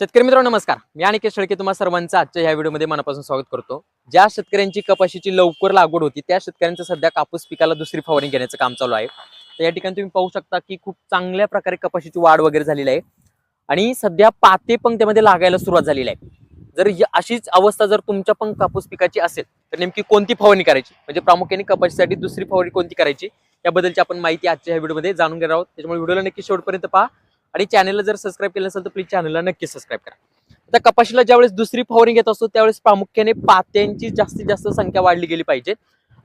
शेतकरी मित्रांनो नमस्कार. मी अनिकेत शेळके तुम्हाला सर्वांचं आजच्या ह्या व्हिडिओमध्ये मनापासून स्वागत करतो. ज्या शेतकऱ्यांची कपाशीची लवकर लागवड होती त्या शेतकऱ्यांचं सध्या कापूस पिकाला दुसरी फवारणी घेण्याचं काम चालू आहे. तर या ठिकाणी तुम्ही पाहू शकता की खूप चांगल्या प्रकारे कपाशीची वाढ वगैरे झालेली आहे. आणि सध्या पाते पण त्यामध्ये लागायला सुरुवात झालेली आहे. जर अशीच अवस्था जर तुमच्या पण कापूस पिकाची असेल तर नेमकी कोणती फवारणी करायची? म्हणजे प्रामुख्याने कपाशीसाठी दुसरी फवारणी कोणती करायची? याबद्दलची आपण माहिती आजच्या ह्या व्हिडिओमध्ये जाणून घेणार आहोत. त्याच्यामुळे व्हिडिओला नक्की शेवटपर्यंत पहा. आणि चॅनलला जर सबस्क्राईब केलं असेल तर प्लीज चॅनलला नक्की सबस्क्राईब करा. आता कपाशीला ज्यावेळेस दुसरी फवारणी घेत असतो त्यावेळेस प्रामुख्याने पात्यांची जास्तीत जास्त संख्या वाढली गेली पाहिजे.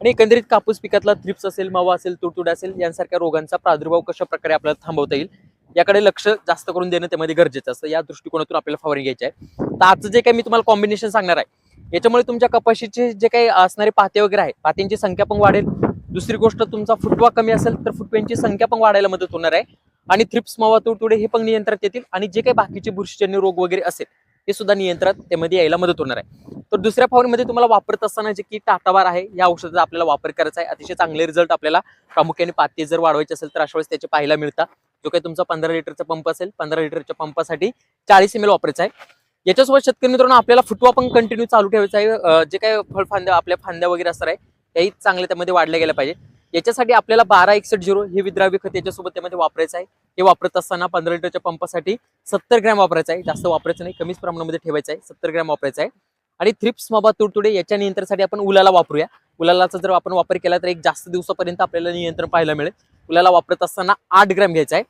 आणि एकंदरीत कापूस पिकातला थ्रिप्स असेल मावा असेल तुडतुड असेल यांसारख्या रोगांचा प्रादुर्भाव कशा प्रकारे आपल्याला थांबवता येईल याकडे लक्ष जास्त करून देणं त्यामध्ये गरजेचं असतं. या दृष्टिकोनातून आपल्याला फवारणी घ्यायची आहे. तर आजचं जे काही मी तुम्हाला कॉम्बिनेशन सांगणार आहे याच्यामुळे तुमच्या कपाशीचे जे काही असणारे पाते वगैरे आहे पात्यांची संख्या पण वाढेल. दुसरी गोष्ट तुमचा फुटवा कमी असेल तर फुटव्यांची संख्या पण वाढायला मदत होणार आहे. आणि थ्रिप्स मावा तुडतुडे हे पण नियंत्रणात येतील आणि जे काही बाकीचे बुरशीजन्य रोग वगैरे असेल ते सुद्धा नियंत्रणात त्यामध्ये यायला मदत होणार आहे. तर दुसऱ्या फॉर्ममध्ये तुम्हाला वापरत असताना जे की टाटावार आहे या औषधाचा आपल्याला वापर करायचा आहे. अतिशय चांगले रिझल्ट आपल्याला प्रामुख्याने पाते जर वाढवायचे असेल तर अशा वेळेस त्याचे पाहायला मिळतात. जो काही तुमचा पंधरा लिटरचा पंप असेल पंधरा लिटरच्या पंपासाठी चाळीस एम एल वापरायचा आहे. याच्यासोबत शेतकरी मित्रांनो आपल्याला फुटवा पण कंटिन्यू चालू ठेवायचा आहे. जे काही फळफांद्या आपल्या फांद्या वगैरे असणार आहे त्याही चांगल्या त्यामध्ये वाढल्या गेल्या पाहिजे. याच्यासाठी आपल्याला बारा एकसठ झिरो हे विद्राव्य खत याच्यासोबत त्यामध्ये वापरायचं आहे. हे वापरत असताना पंधरा लिटरच्या पंपासाठी सत्तर ग्रॅम वापरायचं आहे. जास्त वापरायचं नाही कमीच प्रमाणामध्ये ठेवायचं आहे. सत्तर ग्रॅम वापरायचं आहे. आणि थ्रिप्स माबा तुडतुडे याच्या नियंत्रणासाठी आपण उलाला वापरूया. उलालाचा जर आपण वापर केला तर एक जास्त दिवसापर्यंत आपल्याला नियंत्रण पाहायला मिळेल. उलाला वापरत असताना आठ ग्रॅम घ्यायचा आहे.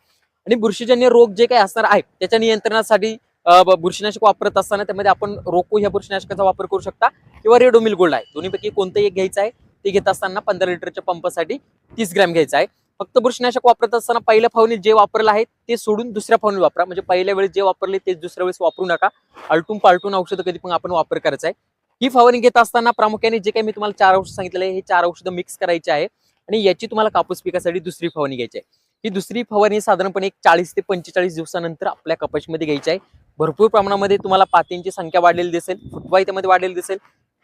आणि बुरशीजन्य रोग जे काही असणार आहे त्याच्या नियंत्रणासाठी बुरशीनाशक वापरत असताना त्यामध्ये आपण रोको ह्या बुरशीनाशकाचा वापर करू शकता. किंवा रेडोमिल गोल्ड आहे. दोन्हीपैकी कोणतं एक घ्यायचं आहे. ते घेत असताना पंधरा लिटरच्या पंपासाठी तीस ग्रॅम घ्यायचं आहे. फक्त बुरशीनाशक वापरत असताना पहिल्या फावणी जे वापरलं आहे ते सोडून दुसऱ्या फवारणीत वापरा. म्हणजे पहिल्या वेळेस जे वापरले तेच दुसऱ्या वेळेस वापरू नका. आलटून पालटून औषधं कधी पण आपण वापर करायचा आहे. ही फवारणी घेत असताना प्रामुख्याने जे काही मी तुम्हाला चार औषध सांगितलेले हे चार औषधं मिक्स करायचे आहे. आणि याची तुम्हाला कापूस पिकासाठी दुसरी फवारणी घ्यायची आहे. ही दुसरी फवारणी साधारणपणे एक चाळीस ते पंचेचाळीस दिवसानंतर आपल्या कपाशीमध्ये घ्यायची आहे. भरपूर प्रमाणामध्ये तुम्हाला पातींची संख्या वाढलेली दिसेल फुटवाही त्यामध्ये वाढलेली दिसेल.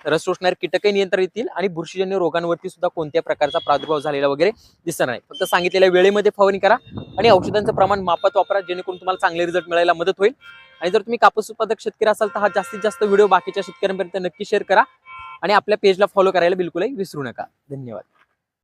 रस शोषणारे कीटकही नियंत्रण येतील आणि बुरशीजन्य रोगांवरती सुद्धा कोणत्या प्रकारचा प्रादुर्भाव झालेला वगैरे दिसणार नाही. फक्त सांगितलेल्या वेळेमध्ये फवारणी करा आणि औषधांचं प्रमाण मापात वापरा जेणेकरून तुम्हाला चांगले रिझल्ट मिळायला मदत होईल. आणि जर तुम्ही कापूस उत्पादक शेतकरी असाल तर हा जास्तीत जास्त व्हिडिओ बाकीच्या शेतकऱ्यांपर्यंत नक्की शेअर करा आणि आपल्या पेजला फॉलो करायला बिलकुलही विसरू नका. धन्यवाद.